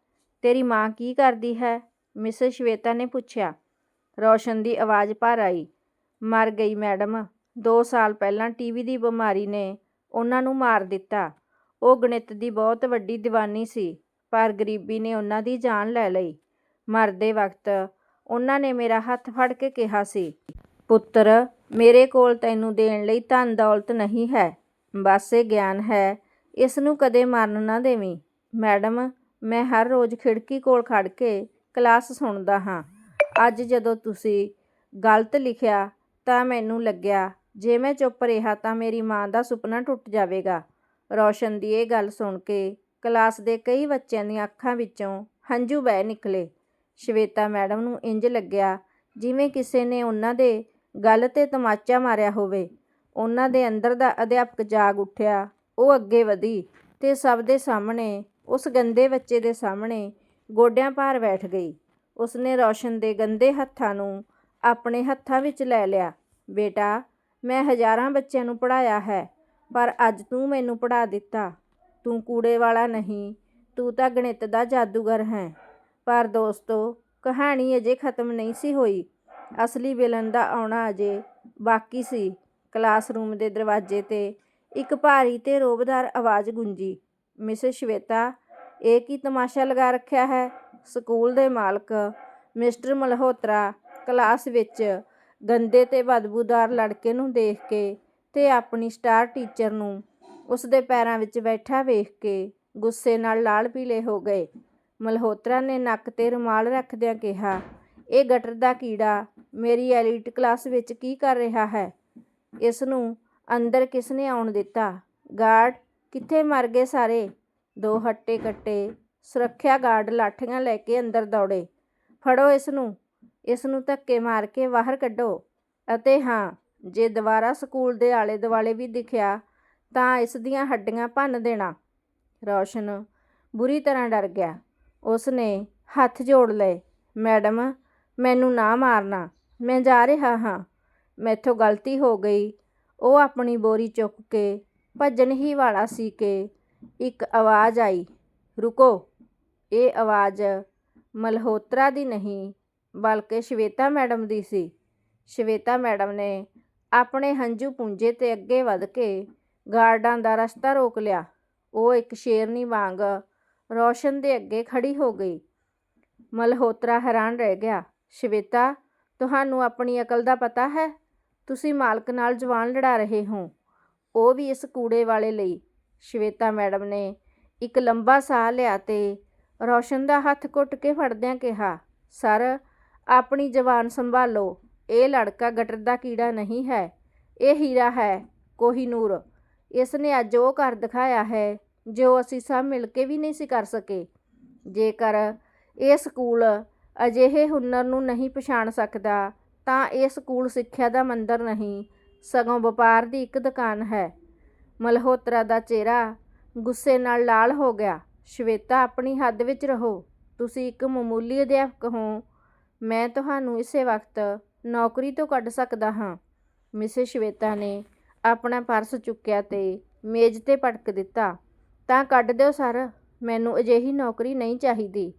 ਤੇਰੀ ਮਾਂ ਕੀ ਕਰਦੀ ਹੈ? ਮਿਸਿਸ ਸ਼ਵੇਤਾ ਨੇ ਪੁੱਛਿਆ। ਰੌਸ਼ਨ ਦੀ ਆਵਾਜ਼ ਭਰ ਆਈ। ਮਰ ਗਈ ਮੈਡਮ। 2 ਸਾਲ ਪਹਿਲਾਂ ਟੀਵੀ ਦੀ ਬਿਮਾਰੀ ਨੇ ਉਹਨਾਂ ਨੂੰ ਮਾਰ ਦਿੱਤਾ। ਉਹ ਗਣਿਤ ਦੀ ਬਹੁਤ ਵੱਡੀ ਦੀਵਾਨੀ ਸੀ, ਪਰ ਗਰੀਬੀ ਨੇ ਉਹਨਾਂ ਦੀ ਜਾਨ ਲੈ ਲਈ। ਮਰਦੇ ਵਕਤ ਉਹਨਾਂ ਨੇ ਮੇਰਾ ਹੱਥ ਫੜ ਕੇ ਕਿਹਾ ਸੀ, ਪੁੱਤਰ, ਮੇਰੇ ਕੋਲ ਤੈਨੂੰ ਦੇਣ ਲਈ ਧਨ ਦੌਲਤ ਨਹੀਂ ਹੈ। ਬਸ ਇਹ ਗਿਆਨ ਹੈ ਇਸ ਨੂੰ ਕਦੇ ਮਰਨ ਨਾ ਦੇਵੀਂ। ਮੈਡਮ, ਮੈਂ ਹਰ ਰੋਜ਼ ਖਿੜਕੀ ਕੋਲ ਖੜ ਕੇ ਕਲਾਸ ਸੁਣਦਾ ਹਾਂ। ਅੱਜ ਜਦੋਂ ਤੁਸੀਂ ਗਲਤ ਲਿਖਿਆ ਤਾਂ ਮੈਨੂੰ ਲੱਗਿਆ, ਜੇ ਮੈਂ ਚੁੱਪ ਰਿਹਾ ਤਾਂ ਮੇਰੀ ਮਾਂ ਦਾ ਸੁਪਨਾ ਟੁੱਟ ਜਾਵੇਗਾ। ਰੌਸ਼ਨ ਦੀ ਇਹ ਗੱਲ ਸੁਣ ਕੇ ਕਲਾਸ ਦੇ ਕਈ ਬੱਚਿਆਂ ਦੀਆਂ ਅੱਖਾਂ ਵਿੱਚੋਂ ਹੰਝੂ ਵਹਿ ਨਿਕਲੇ। ਸ਼ਵੇਤਾ ਮੈਡਮ ਨੂੰ ਇੰਜ ਲੱਗਿਆ ਜਿਵੇਂ ਕਿਸੇ ਨੇ ਉਹਨਾਂ ਦੇ ਗੱਲ ਤੇ ਤਮਾਚਾ ਮਾਰਿਆ ਹੋਵੇ। ਉਹਨਾਂ ਦੇ ਅੰਦਰ ਦਾ ਅਧਿਆਪਕ ਜਾਗ ਉੱਠਿਆ ਉਹ ਅੱਗੇ ਵਧੀ ਤੇ ਸਭ ਦੇ ਸਾਹਮਣੇ, ਉਸ ਗੰਦੇ ਬੱਚੇ ਦੇ ਸਾਹਮਣੇ ਗੋਡਿਆਂ ਭਾਰ ਬੈਠ ਗਈ। ਉਸਨੇ ਰੌਸ਼ਨ ਦੇ ਗੰਦੇ ਹੱਥਾਂ ਨੂੰ ਆਪਣੇ ਹੱਥਾਂ ਵਿੱਚ ਲੈ ਲਿਆ। ਬੇਟਾ, ਮੈਂ ਹਜ਼ਾਰਾਂ ਬੱਚਿਆਂ ਨੂੰ ਪੜਾਇਆ ਹੈ, ਪਰ ਅੱਜ ਤੂੰ ਮੈਨੂੰ ਪੜਾ ਦਿੱਤਾ। ਤੂੰ ਕੂੜੇ ਵਾਲਾ ਨਹੀਂ, ਤੂੰ ਤਾਂ ਗਣਿਤ ਦਾ ਜਾਦੂਗਰ ਹੈ। ਪਰ ਦੋਸਤੋ, ਕਹਾਣੀ ਅਜੇ ਖਤਮ ਨਹੀਂ ਸੀ ਹੋਈ। ਅਸਲੀ ਵਿਲਨ ਦਾ ਆਉਣਾ ਅਜੇ ਬਾਕੀ ਸੀ। ਕਲਾਸਰੂਮ ਦੇ ਦਰਵਾਜ਼ੇ ਤੇ ਇੱਕ ਭਾਰੀ ਤੇ ਰੋਬਦਾਰ ਆਵਾਜ਼ ਗੂੰਜੀ, ਮਿਸਿਸ ਸ਼ਵੇਤਾ, ਇਹ ਕੀ ਤਮਾਸ਼ਾ ਲਗਾ ਰੱਖਿਆ ਹੈ? ਸਕੂਲ ਦੇ ਮਾਲਕ, ਮਿਸਟਰ ਮਲਹੋਤਰਾ, ਕਲਾਸ ਵਿੱਚ ਗੰਦੇ ਤੇ ਬਦਬੂਦਾਰ ਲੜਕੇ ਨੂੰ ਦੇਖ ਕੇ ਤੇ ਆਪਣੀ ਸਟਾਰ ਟੀਚਰ ਨੂੰ ਉਸ ਦੇ ਪੈਰਾਂ ਵਿੱਚ ਬੈਠਾ ਵੇਖ ਕੇ ਗੁੱਸੇ ਨਾਲ ਲਾਲ ਪੀਲੇ ਹੋ ਗਏ। ਮਲਹੋਤਰਾ ਨੇ ਨੱਕ ਤੇ ਰੁਮਾਲ ਰੱਖਦਿਆਂ ਕਿਹਾ, ਇਹ ਗਟਰ ਦਾ ਕੀੜਾ ਮੇਰੀ ਐਲੀਟ ਕਲਾਸ ਵਿੱਚ ਕੀ ਕਰ ਰਿਹਾ ਹੈ? ਇਸ ਨੂੰ ਅੰਦਰ ਕਿਸਨੇ ਆਉਣ ਦਿੱਤਾ? ਗਾਰਡ, ਕਿੱਥੇ ਮਰ ਗਏ ਸਾਰੇ? ਦੋ ਹੱਟੇ ਕੱਟੇ। ਸੁਰੱਖਿਆ ਗਾਰਡ ਲਾਠੀਆਂ ਲੈ ਕੇ ਅੰਦਰ ਦੌੜੇ। ਫੜੋ ਇਸ ਨੂੰ। ਇਸ ਨੂੰ ਧੱਕੇ ਮਾਰ ਕੇ ਬਾਹਰ ਕੱਢੋ। ਅਤੇ ਹਾਂ, ਜੇ ਦੁਬਾਰਾ ਸਕੂਲ ਦੇ ਆਲੇ ਦੁਆਲੇ ਵੀ ਦਿਖਿਆ, ਤਾਂ ਇਸ ਦੀਆਂ ਹੱਡੀਆਂ ਭੰਨ ਦੇਣਾ। ਰੌਸ਼ਨ ਬੁਰੀ ਤਰ੍ਹਾਂ ਡਰ ਗਿਆ। ਉਸ ਨੇ ਹੱਥ ਜੋੜ ਲਏ। ਮੈਡਮ, ਮੈਨੂੰ ਨਾ ਮਾਰਨਾ। ਮੈਂ ਜਾ ਰਿਹਾ ਹਾਂ। ਮੈਥੋਂ ਗਲਤੀ ਹੋ ਗਈ। ਉਹ ਆਪਣੀ ਬੋਰੀ ਚੁੱਕ ਕੇ ਭੱਜਣ ਹੀ ਵਾਲਾ ਸੀ ਕਿ ਇੱਕ ਆਵਾਜ਼ ਆਈ, ਰੁਕੋ। ਇਹ ਆਵਾਜ਼ ਮਲਹੋਤਰਾ ਦੀ ਨਹੀਂ, ਬਲਕਿ ਸ਼ਵੇਤਾ ਮੈਡਮ ਦੀ ਸੀ। ਸ਼ਵੇਤਾ ਮੈਡਮ ਨੇ ਆਪਣੇ ਹੰਝੂ ਪੁੰਜੇ ਤੇ ਅੱਗੇ ਵਧ ਕੇ ਗਾਰਡਾਂ ਦਾ ਰਸਤਾ ਰੋਕ ਲਿਆ। ਉਹ ਇੱਕ ਸ਼ੇਰਨੀ ਵਾਂਗ ਰੌਸ਼ਨ ਦੇ ਅੱਗੇ ਖੜੀ ਹੋ ਗਈ। ਮਲਹੋਤਰਾ ਹੈਰਾਨ ਰਹਿ ਗਿਆ, ਸ਼ਵੇਤਾ, ਤੁਹਾਨੂੰ ਆਪਣੀ ਅਕਲ ਦਾ ਪਤਾ ਹੈ? ਤੁਸੀਂ ਮਾਲਕ ਨਾਲ ਜਵਾਨ ਲੜਾ ਰਹੇ ਹੋ। ਉਹ ਵੀ ਇਸ ਕੂੜੇ ਵਾਲੇ ਲਈ। ਸ਼ਵੇਤਾ ਮੈਡਮ ਨੇ ਇੱਕ ਲੰਬਾ ਸਾਹ ਲਿਆ ਤੇ ਰੌਸ਼ਨ ਦਾ ਹੱਥ ਘੁੱਟ ਕੇ ਫੜਦਿਆਂ ਕਿਹਾ, ਸਰ, ਆਪਣੀ ਜ਼ਬਾਨ ਸੰਭਾਲੋ। ਇਹ ਲੜਕਾ ਗਟਰ ਦਾ ਕੀੜਾ ਨਹੀਂ ਹੈ। ਇਹ ਹੀਰਾ ਹੈ ਕੋਹੀਨੂਰ ਇਸ ਨੇ ਅੱਜ ਉਹ ਕਰ ਦਿਖਾਇਆ ਹੈ, ਜੋ ਅਸੀਂ ਸਭ ਮਿਲ ਕੇ ਵੀ ਨਹੀਂ ਸੀ ਕਰ ਸਕੇ। ਜੇਕਰ ਇਹ ਸਕੂਲ ਅਜਿਹੇ ਹੁਨਰ ਨੂੰ ਨਹੀਂ ਪਛਾਣ ਸਕਦਾ ਤਾਂ ਇਹ ਸਕੂਲ ਸਿੱਖਿਆ ਦਾ ਮੰਦਰ ਨਹੀਂ, ਸਗੋਂ ਵਪਾਰ ਦੀ ਇੱਕ ਦੁਕਾਨ ਹੈ। ਮਲਹੋਤਰਾ ਦਾ ਚਿਹਰਾ ਗੁੱਸੇ ਨਾਲ ਲਾਲ ਹੋ ਗਿਆ। ਸ਼ਵੇਤਾ, ਆਪਣੀ ਹੱਦ ਵਿੱਚ ਰਹੋ। ਤੁਸੀਂ ਇੱਕ ਮਾਮੂਲੀ ਅਧਿਆਪਕ ਹੋ। ਮੈਂ ਤੁਹਾਨੂੰ ਇਸੇ ਵਕਤ ਨੌਕਰੀ ਤੋਂ ਕੱਢ ਸਕਦਾ ਹਾਂ। ਮਿਸਿਸ ਸ਼ਵੇਤਾ ਨੇ ਆਪਣਾ ਪਰਸ ਚੁੱਕਿਆ ਤੇ ਮੇਜ਼ ਤੇ ਪਟਕ ਦਿੱਤਾ। ਤਾਂ ਕੱਢ ਦਿਓ, ਸਰ। ਮੈਨੂੰ ਅਜਿਹੀ ਨੌਕਰੀ ਨਹੀਂ ਚਾਹੀਦੀ,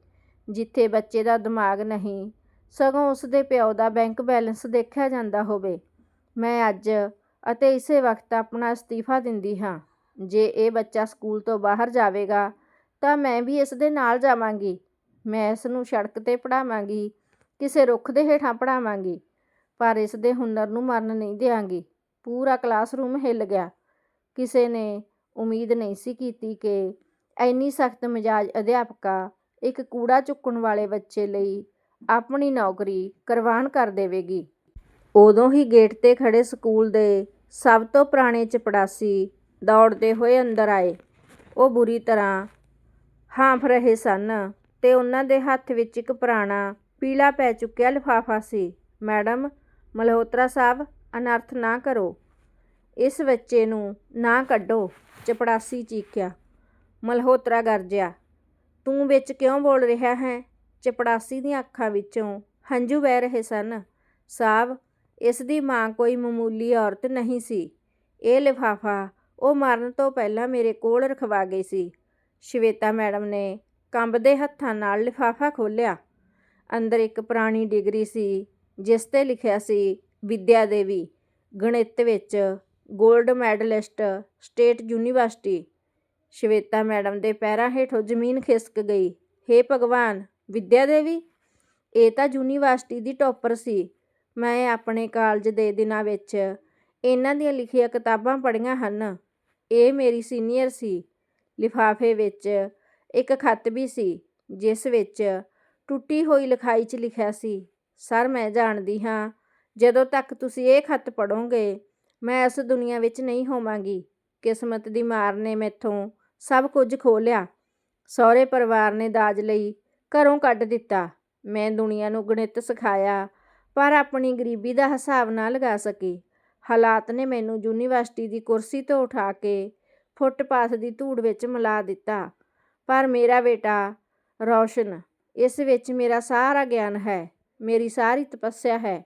ਜਿੱਥੇ ਬੱਚੇ ਦਾ ਦਿਮਾਗ ਨਹੀਂ ਸਗੋਂ ਉਸ ਦੇ ਪਿਓ ਦਾ ਬੈਂਕ ਬੈਲੈਂਸ ਦੇਖਿਆ ਜਾਂਦਾ ਹੋਵੇ। ਮੈਂ ਅੱਜ ਅਤੇ ਇਸੇ ਵਕਤ ਆਪਣਾ ਅਸਤੀਫਾ ਦਿੰਦੀ ਹਾਂ। ਜੇ ਇਹ ਬੱਚਾ ਸਕੂਲ ਤੋਂ ਬਾਹਰ ਜਾਵੇਗਾ, ਤਾਂ ਮੈਂ ਵੀ ਇਸ ਦੇ ਨਾਲ ਜਾਵਾਂਗੀ। ਮੈਂ ਇਸ ਨੂੰ ਸੜਕ ਤੇ ਪੜਾਵਾਂਗੀ ਕਿਸੇ ਰੁੱਖ ਦੇ ਹੇਠਾਂ ਪੜਾਵਾਂਗੀ ਪਰ ਇਸ ਦੇ ਹੁਨਰ ਨੂੰ ਮਰਨ ਨਹੀਂ ਦਿਆਂਗੀ। ਪੂਰਾ ਕਲਾਸਰੂਮ ਹਿੱਲ ਗਿਆ। ਕਿਸੇ ਨੇ ਉਮੀਦ ਨਹੀਂ ਸੀ ਕੀਤੀ ਕਿ ਐਨੀ ਸਖਤ ਮਿਜਾਜ ਅਧਿਆਪਕਾ ਇੱਕ ਕੂੜਾ ਚੁੱਕਣ ਵਾਲੇ ਬੱਚੇ ਲਈ ਆਪਣੀ ਨੌਕਰੀ ਕਰਵਾਨ ਕਰ ਦੇਵੇਗੀ। ਉਦੋਂ ਹੀ ਗੇਟ ਤੇ ਖੜੇ ਸਕੂਲ ਦੇ ਸਭ ਤੋਂ ਪੁਰਾਣੇ ਚਪੜਾਸੀ ਦੌੜਦੇ ਹੋਏ ਅੰਦਰ ਆਏ। ਉਹ ਬੁਰੀ ਤਰ੍ਹਾਂ ਹਾਂਫ ਰਹੇ ਸਨ ਤੇ ਉਹਨਾਂ ਦੇ ਹੱਥ ਵਿੱਚ ਇੱਕ ਪੁਰਾਣਾ ਪੀਲਾ ਪੈ ਚੁੱਕਿਆ ਲਿਫਾਫਾ ਸੀ। ਮੈਡਮ, ਮਲਹੋਤਰਾ ਸਾਹਿਬ, ਅਨਰਥ ਨਾ ਕਰੋ। ਇਸ ਬੱਚੇ ਨੂੰ ਨਾ ਕੱਢੋ, ਚਪੜਾਸੀ ਚੀਕਿਆ ਮਲਹੋਤਰਾ ਗਰਜਿਆ। ਤੂੰ ਵਿੱਚ ਕਿਉਂ ਬੋਲ ਰਿਹਾ ਹੈ? ਚਪੜਾਸੀ ਦੀਆਂ ਅੱਖਾਂ ਵਿੱਚੋਂ ਹੰਝੂ ਵਹਿ ਰਹੇ ਸਨ। ਸਾਹਿਬ ਇਸ ਦੀ ਮਾਂ ਕੋਈ ਮਾਮੂਲੀ ਔਰਤ ਨਹੀਂ ਸੀ। ਇਹ ਲਿਫਾਫਾ ਉਹ ਮਰਨ ਤੋਂ ਪਹਿਲਾਂ ਮੇਰੇ ਕੋਲ ਰਖਵਾ ਗਈ ਸੀ। ਸ਼ਵੇਤਾ ਮੈਡਮ ਨੇ ਕੰਬਦੇ ਹੱਥਾਂ ਨਾਲ ਲਿਫਾਫਾ ਖੋਲ੍ਹਿਆ। ਅੰਦਰ ਇੱਕ ਪੁਰਾਣੀ ਡਿਗਰੀ ਸੀ, ਜਿਸ ਤੇ ਲਿਖਿਆ ਸੀ, ਵਿਦਿਆ ਦੇਵੀ ਗਣਿਤ ਵਿੱਚ 골ਡ medalist, state university. Shweta madam ਦੇ ਪੈਰਾਂ ਹੇਠੋਂ ਜ਼ਮੀਨ ਖਿਸਕ ਗਈ। ਹੇ ਭਗਵਾਨ ਵਿਦਿਆ ਦੇਵੀ, ਇਹ ਤਾਂ ਯੂਨੀਵਰਸਿਟੀ ਦੀ ਟੌਪਰ ਸੀ। ਮੈਂ ਆਪਣੇ ਕਾਲਜ ਦੇ ਦਿਨਾਂ ਵਿੱਚ ਇਹਨਾਂ ਦੀਆਂ ਲਿਖੀਆਂ ਕਿਤਾਬਾਂ ਪੜ੍ਹੀਆਂ ਹਨ। ਇਹ ਮੇਰੀ ਸੀਨੀਅਰ ਸੀ। ਲਿਫਾਫੇ ਵਿੱਚ ਇੱਕ ਖੱਤ ਵੀ ਸੀ, ਜਿਸ ਵਿੱਚ ਟੁੱਟੀ ਹੋਈ ਲਿਖਾਈ 'ਚ ਲਿਖਿਆ ਸੀ, ਸਰ, ਮੈਂ ਜਾਣਦੀ ਹਾਂ, ਜਦੋਂ ਤੱਕ ਤੁਸੀਂ ਇਹ ਖੱਤ ਪੜੋਗੇ ਮੈਂ ਇਸ ਦੁਨੀਆ ਵਿੱਚ ਨਹੀਂ ਹੋਵਾਂਗੀ। ਕਿਸਮਤ ਦੀ ਮਾਰ ਨੇ ਮੈਥੋਂ ਸਭ ਕੁਝ ਖੋਹ ਲਿਆ। ਸਹੁਰੇ ਪਰਿਵਾਰ ਨੇ ਦਾਜ ਲਈ ਘਰੋਂ ਕੱਢ ਦਿੱਤਾ। ਮੈਂ ਦੁਨੀਆ ਨੂੰ ਗਣਿਤ ਸਿਖਾਇਆ, ਪਰ ਆਪਣੀ ਗਰੀਬੀ ਦਾ ਹਿਸਾਬ ਨਾ ਲਗਾ ਸਕੀ। ਹਾਲਾਤ ਨੇ ਮੈਨੂੰ ਯੂਨੀਵਰਸਿਟੀ ਦੀ ਕੁਰਸੀ ਤੋਂ ਉਠਾ ਕੇ ਫੁੱਟਪਾਥ ਦੀ ਧੂੜ ਵਿੱਚ ਮਿਲਾ ਦਿੱਤਾ। ਪਰ ਮੇਰਾ ਬੇਟਾ ਰੌਸ਼ਨ, ਇਸ ਵਿੱਚ ਮੇਰਾ ਸਾਰਾ ਗਿਆਨ ਹੈ, ਮੇਰੀ ਸਾਰੀ ਤਪੱਸਿਆ ਹੈ।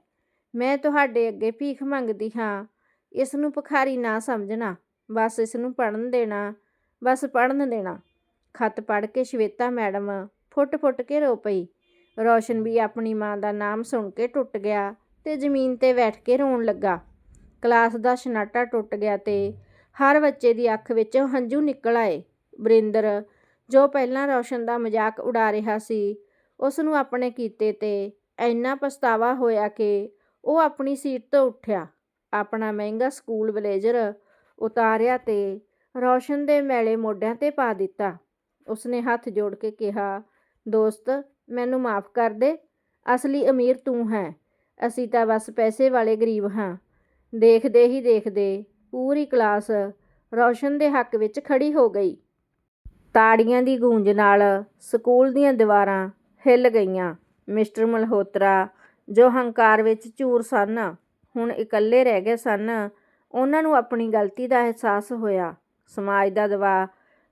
ਮੈਂ ਤੁਹਾਡੇ ਅੱਗੇ ਭੀਖ ਮੰਗਦੀ ਹਾਂ, ਇਸ ਨੂੰ ਭਖਾਰੀ ਨਾ ਸਮਝਣਾ, ਬਸ ਇਸ ਨੂੰ ਪੜਨ ਦੇਣਾ, ਬਸ ਪੜਨ ਦੇਣਾ। ਖਤ ਪੜ੍ਹ ਕੇ ਸ਼ਵੇਤਾ ਮੈਡਮ ਫੁੱਟ-ਫੁੱਟ ਕੇ ਰੋ ਪਈ। ਰੌਸ਼ਨ ਵੀ ਆਪਣੀ ਮਾਂ ਦਾ ਨਾਮ ਸੁਣ ਕੇ ਟੁੱਟ ਗਿਆ ਤੇ ਜ਼ਮੀਨ ਤੇ ਬੈਠ ਕੇ ਰੋਣ ਲੱਗਾ। ਕਲਾਸ ਦਾ ਸ਼ਨਾਟਾ ਟੁੱਟ ਗਿਆ ਤੇ ਹਰ ਬੱਚੇ ਦੀ ਅੱਖ ਵਿੱਚੋਂ ਹੰਝੂ ਨਿਕਲ ਆਏ। ਬਰਿੰਦਰ ਜੋ ਪਹਿਲਾਂ ਰੌਸ਼ਨ ਦਾ ਮਜ਼ਾਕ ਉਡਾ ਰਿਹਾ ਸੀ ਉਸ ਨੂੰ ਆਪਣੇ ਕੀਤੇ ਤੇ ਇੰਨਾ ਪਛਤਾਵਾ ਹੋਇਆ ਕਿ ਉਹ ਆਪਣੀ ਸੀਟ ਤੋਂ ਉੱਠਿਆ। ਆਪਣਾ ਮਹਿੰਗਾ ਸਕੂਲ ਬਲੇਜ਼ਰ ਉਤਾਰਿਆ ਤੇ ਰੌਸ਼ਨ ਦੇ ਮੈਲੇ ਮੋਢਿਆਂ ਤੇ ਪਾ ਦਿੱਤਾ। ਉਸਨੇ ਹੱਥ ਜੋੜ ਕੇ ਕਿਹਾ ਦੋਸਤ, ਮੈਨੂੰ ਮਾਫ ਕਰ ਦੇ। ਅਸਲੀ ਅਮੀਰ ਤੂੰ ਹੈ। ਅਸੀਂ ਤਾਂ ਬਸ ਪੈਸੇ ਵਾਲੇ ਗਰੀਬ ਹਾਂ। ਦੇਖਦੇ ਹੀ ਦੇਖਦੇ ਪੂਰੀ ਕਲਾਸ ਰੌਸ਼ਨ ਦੇ ਹੱਕ ਵਿੱਚ ਖੜੀ ਹੋ ਗਈ। ਤਾੜੀਆਂ ਦੀ ਗੂੰਜ ਨਾਲ ਸਕੂਲ ਦੀਆਂ ਦੀਵਾਰਾਂ ਹਿੱਲ ਗਈਆਂ। ਮਿਸਟਰ ਮਲਹੋਤਰਾ ਜੋ ਹੰਕਾਰ ਵਿੱਚ ਚੂਰ ਸਨ, ਹੁਣ ਇਕੱਲੇ ਰਹਿ ਗਏ ਸਨ। ਉਹਨਾਂ ਨੂੰ ਆਪਣੀ ਗਲਤੀ ਦਾ ਅਹਿਸਾਸ ਹੋਇਆ। ਸਮਾਜ ਦਾ ਦਬਾਅ,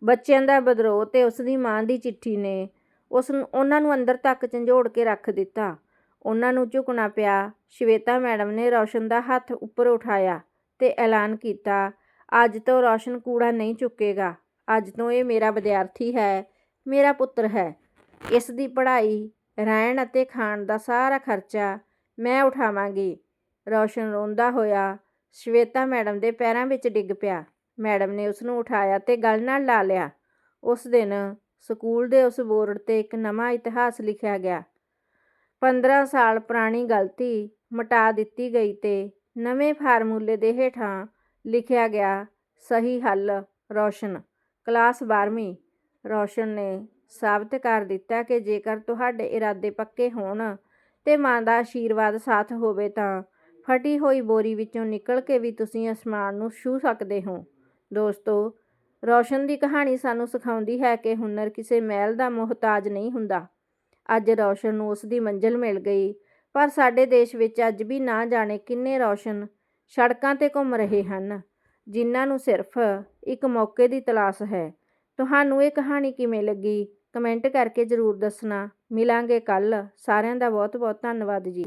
ਬੱਚਿਆਂ ਦਾ ਬਦਰੋਹ ਤੇ ਉਸ ਦੀ ਮਾਂ ਦੀ ਚਿੱਠੀ ਨੇ ਉਸ ਉਹਨਾਂ ਨੂੰ ਅੰਦਰ ਤੱਕ ਝੰਜੋੜ ਕੇ ਰੱਖ ਦਿੱਤਾ। ਉਹਨਾਂ ਨੂੰ ਝੁਕਣਾ ਪਿਆ। ਸ਼ਵੇਤਾ ਮੈਡਮ ਨੇ ਰੌਸ਼ਨ ਦਾ ਹੱਥ ਉੱਪਰ ਉਠਾਇਆ ਤੇ ਐਲਾਨ ਕੀਤਾ, ਅੱਜ ਤੋਂ ਰੌਸ਼ਨ ਕੂੜਾ ਨਹੀਂ ਚੁੱਕੇਗਾ। ਅੱਜ ਤੋਂ ਇਹ ਮੇਰਾ ਵਿਦਿਆਰਥੀ ਹੈ, ਮੇਰਾ ਪੁੱਤਰ ਹੈ। ਇਸ ਦੀ ਪੜ੍ਹਾਈ, ਰਹਿਣ ਅਤੇ ਖਾਣ ਦਾ ਸਾਰਾ ਖਰਚਾ ਮੈਂ ਉਠਾਵਾਂਗੀ। ਰੌਸ਼ਨ ਰੋਂਦਾ ਹੋਇਆ ਸ਼ਵੇਤਾ ਮੈਡਮ ਦੇ ਪੈਰਾਂ ਵਿੱਚ ਡਿੱਗ ਪਿਆ। ਮੈਡਮ ਨੇ ਉਸ ਨੂੰ ਉਠਾਇਆ ਤੇ ਗਲ ਨਾਲ ਲਾ ਲਿਆ। ਉਸ ਦਿਨ ਸਕੂਲ ਦੇ ਉਸ ਬੋਰਡ ਤੇ ਇੱਕ ਨਵਾਂ ਇਤਿਹਾਸ ਲਿਖਿਆ ਗਿਆ। 15 ਸਾਲ ਪੁਰਾਣੀ ਗਲਤੀ ਮਿਟਾ ਦਿੱਤੀ ਗਈ ਤੇ ਨਵੇਂ ਫਾਰਮੂਲੇ ਦੇ ਹੇਠਾਂ ਲਿਖਿਆ ਗਿਆ ਸਹੀ ਹੱਲ ਰੌਸ਼ਨ। ਕਲਾਸ 12ਵੀਂ ਰੌਸ਼ਨ ਨੇ ਸਾਬਤ ਕਰ ਦਿੱਤਾ ਕਿ ਜੇਕਰ ਤੁਹਾਡੇ ਇਰਾਦੇ ਪੱਕੇ ਹੋਣ ਤੇ ਮਾਂ ਦਾ ਆਸ਼ੀਰਵਾਦ ਸਾਥ ਹੋਵੇ ਤਾਂ ਫਟੀ ਹੋਈ ਬੋਰੀ ਵਿੱਚੋਂ ਨਿਕਲ ਕੇ ਵੀ ਤੁਸੀਂ ਅਸਮਾਨ ਨੂੰ ਛੂ ਸਕਦੇ ਹੋ। ਦੋਸਤੋ ਰੌਸ਼ਨ ਦੀ ਕਹਾਣੀ ਸਾਨੂੰ ਸਿਖਾਉਂਦੀ ਹੈ ਕਿ ਹੁਨਰ ਕਿਸੇ ਮਹਿਲ ਦਾ ਮੁਹਤਾਜ ਨਹੀਂ ਹੁੰਦਾ। ਅੱਜ ਰੌਸ਼ਨ ਨੂੰ ਉਸ ਦੀ ਮੰਜ਼ਿਲ ਮਿਲ ਗਈ, ਪਰ ਸਾਡੇ ਦੇਸ਼ ਵਿੱਚ ਅੱਜ ਵੀ ਨਾ ਜਾਣੇ ਕਿੰਨੇ ਰੌਸ਼ਨ ਸੜਕਾਂ ਤੇ ਘੁੰਮ ਰਹੇ ਹਨ, ਜਿਨ੍ਹਾਂ ਨੂੰ ਸਿਰਫ ਇੱਕ ਮੌਕੇ ਦੀ ਤਲਾਸ਼ ਹੈ। ਤੁਹਾਨੂੰ ਇਹ ਕਹਾਣੀ ਕਿਵੇਂ ਲੱਗੀ? ਕਮੈਂਟ ਕਰਕੇ ਜ਼ਰੂਰ ਦੱਸਣਾ। ਮਿਲਾਂਗੇ ਕੱਲ ਸਾਰਿਆਂ ਦਾ ਬਹੁਤ ਬਹੁਤ ਧੰਨਵਾਦ ਜੀ।